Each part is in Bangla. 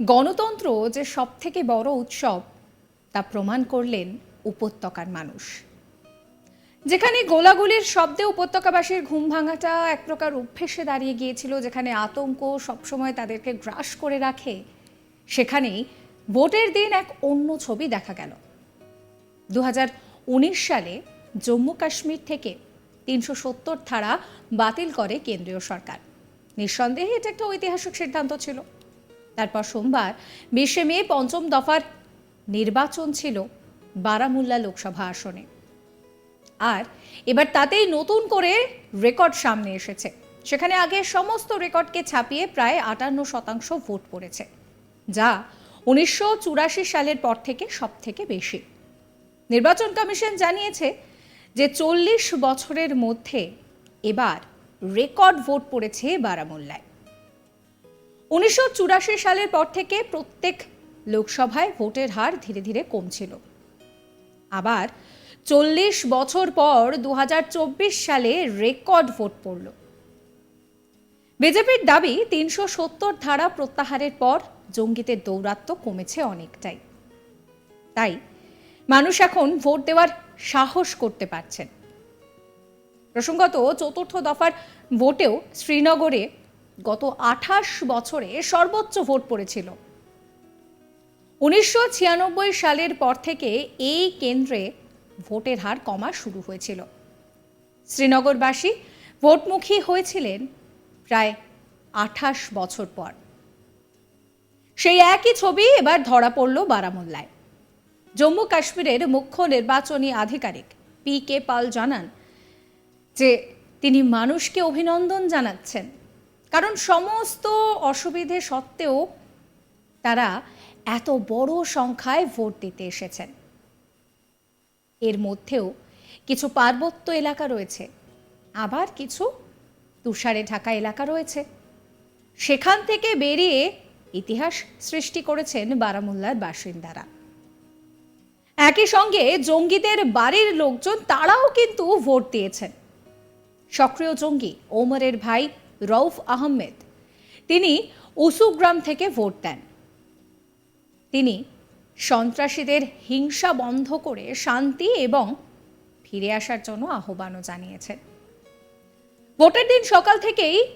গণতন্ত্র যে সব থেকে বড় উৎসব, তা প্রমাণ করলেন উপত্যকার মানুষ। যেখানে গোলাগুলির শব্দে উপত্যকাবাসীর ঘুম ভাঙাটা এক প্রকার অভ্যেসে দাঁড়িয়ে গিয়েছিল, যেখানে আতঙ্ক সবসময় তাদেরকে গ্রাস করে রাখে, সেখানেই ভোটের দিন এক অন্য ছবি দেখা গেল। দু হাজার উনিশ সালে জম্মু কাশ্মীর থেকে তিনশো সত্তর ধারা বাতিল করে কেন্দ্রীয় সরকার। নিঃসন্দেহে এটা একটা ঐতিহাসিক সিদ্ধান্ত ছিল। তারপর সোমবার বিশে মে পঞ্চম দফার নির্বাচন ছিল বারামুল্লা লোকসভা আসনে। আর এবার তাতেই নতুন করে রেকর্ড সামনে এসেছে। সেখানে আগে সমস্ত রেকর্ডকে ছাপিয়ে প্রায় আটান্ন শতাংশ ভোট পড়েছে, যা উনিশশো চুরাশি সালের পর থেকে সব থেকে বেশি। নির্বাচন কমিশন জানিয়েছে যে চল্লিশ বছরের মধ্যে এবার রেকর্ড ভোট পড়েছে বারামুল্লায়। উনিশশো চুরাশি সালের পর থেকে প্রত্যেক লোকসভায় ভোটের হার ধীরে ধীরে কমছিল। আবার চল্লিশ বছর পর দুহাজার চব্বিশ সালে রেকর্ড ভোট পড়ল। বিজেপির দাবি তিনশো সত্তর ধারা প্রত্যাহারের পর জঙ্গিদের দৌরাত্ম্য কমেছে অনেকটাই। তাই মানুষ এখন ভোট দেওয়ার সাহস করতে পারছেন। প্রসঙ্গত চতুর্থ দফার ভোটেও শ্রীনগরে গত আঠাশ বছরে সর্বোচ্চ ভোট পড়েছিল। উনিশশো ছিয়ানব্বই সালের পর থেকে এই কেন্দ্রে ভোটের হার কমা শুরু হয়েছিল। শ্রীনগরবাসী ভোটমুখী হয়েছিলেন প্রায় আঠাশ বছর পর। সেই একই ছবি এবার ধরা পড়ল বারামুল্লায়। জম্মু কাশ্মীরের মুখ্য নির্বাচনী আধিকারিক পি কে পাল জানান যে তিনি মানুষকে অভিনন্দন জানাচ্ছেন কারণ সমস্ত অসুবিধে সত্ত্বেও তারা এত বড় সংখ্যায় ভোট দিতে এসেছেন। এর মধ্যেও কিছু পার্বত্য এলাকা রয়েছে, আবার কিছু তুষারে ঢাকা এলাকা রয়েছে। সেখান থেকে বেরিয়ে ইতিহাস সৃষ্টি করেছেন বারামুল্লার বাসিন্দারা। একই সঙ্গে জঙ্গিদের বাড়ির লোকজন, তারাও কিন্তু ভোট দিয়েছেন। সক্রিয় জঙ্গি ওমরের ভাই রউফ আহমেদ। তিনি উসুগ্রাম থেকে ভোট দেন। তিনি সন্ত্রাসীদের হিংসা বন্ধ করে শান্তি এবং ফিরে আসার জন্য আহ্বানও জানিয়েছেন। ভোটের দিন সকাল থেকেই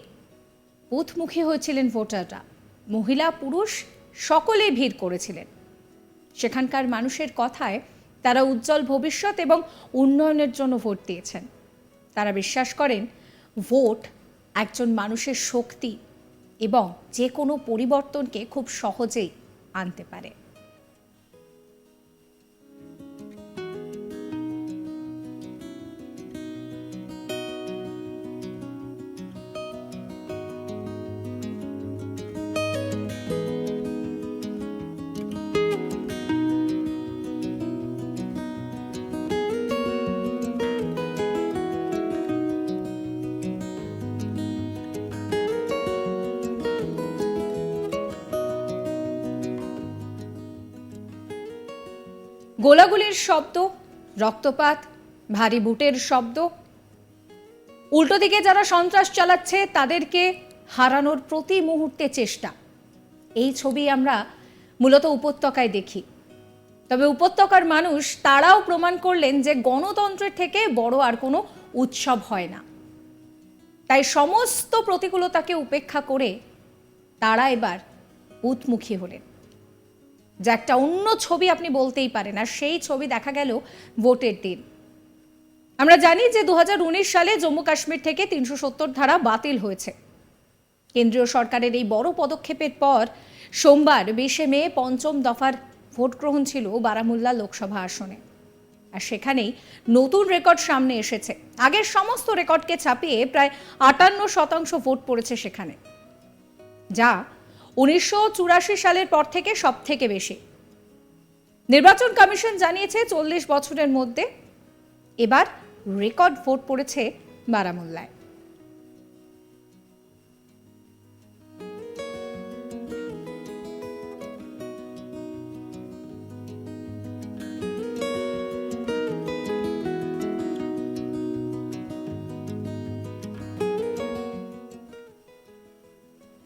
বুথমুখী হয়েছিলেন ভোটাররা। মহিলা, পুরুষ সকলেই ভিড় করেছিলেন। সেখানকার মানুষের কথায় তারা উজ্জ্বল ভবিষ্যৎ এবং উন্নয়নের জন্য ভোট দিয়েছেন। তারা বিশ্বাস করেন, ভোট একজন মানুষের শক্তি এবং যে কোনো পরিবর্তনকে খুব সহজেই আনতে পারে। গোলাগুলির শব্দ, রক্তপাত, ভারী বুটের শব্দ। উল্টো দিকে যারা সন্ত্রাস চালাচ্ছে, তাদেরকে হারানোর প্রতি মুহূর্তে চেষ্টা। এই ছবি আমরা মূলত উপত্যকায় দেখি। তবে উপত্যকার মানুষ, তারাও প্রমাণ করলেন যে গণতন্ত্রের থেকে বড় আর কোনো উৎসব হয় না। তাই সমস্ত প্রতিকূলতাকে উপেক্ষা করে তারা এবার উৎমুখী হলেন। যা একটা অন্য ছবি আপনি বলতেই পারেন, আর সেই ছবি দেখা গেল ভোটের দিন। আমরা জানি যে দুহাজার উনিশ সালে জম্মু কাশ্মীর থেকে তিনশো সত্তর ধারা বাতিল হয়েছে। কেন্দ্রীয় সরকারের এই বড় পদক্ষেপের পর সোমবার বিশে মে পঞ্চম দফার ভোট গ্রহণ ছিল বারামুল্লা লোকসভা আসনে। আর সেখানেই নতুন রেকর্ড সামনে এসেছে। আগের সমস্ত রেকর্ডকে ছাপিয়ে প্রায় আটান্ন শতাংশ ভোট পড়েছে সেখানে। যা উনিশশো চুরাশি সালের পর থেকে সব থেকে বেশি। নির্বাচন কমিশন জানিয়েছে চল্লিশ বছরের মধ্যে এবার রেকর্ড ভোট পড়েছে বারামুল্লায়।